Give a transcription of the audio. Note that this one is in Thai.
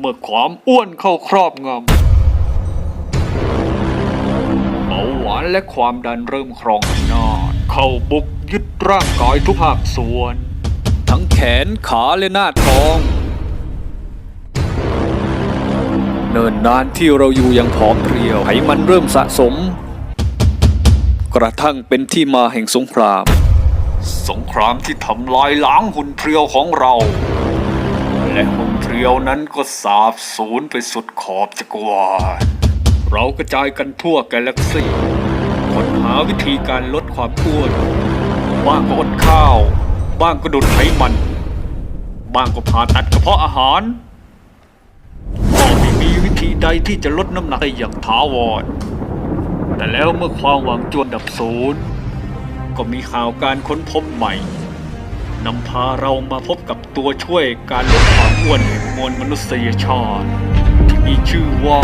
เมื่อความอ้วนเข้าครอบงำเบาหวานและความดันเริ่มครองอำนาเข้าบุกยึดร่างกายทุกภาคส่วน ทั้งแขนขาและหน้าท้อง เนิ่นนานที่เราอยู่ย่างผอมเพรียวไขมันเริ่มสะสม กระทั่งเป็นที่มาแห่งสงคราม สงครามที่ทำลายล้างหุ่นเพรียวของเรา และหุ่นเรียวนั้นก็สาบสูญไปสุดขอบจักรวาลเรากระจายกันทั่วกาแล็กซี่ค้นหาวิธีการลดความอ้วนบ้างก็อดข้าว บ้างก็ดูดไขมัน บ้างก็ผ่าตัดกระเพาะอาหารก็ไม่มีวิธีใดที่จะลดน้ำหนักได้อย่างถาวร แต่แล้วเมื่อความหวังจวนดับศูนย์ก็มีข่าวการค้นพบใหม่ นำพาเรามาพบกับตัวช่วยการลดความอ้วนแห่งมวลมนุษยชาติที่มีชื่อว่า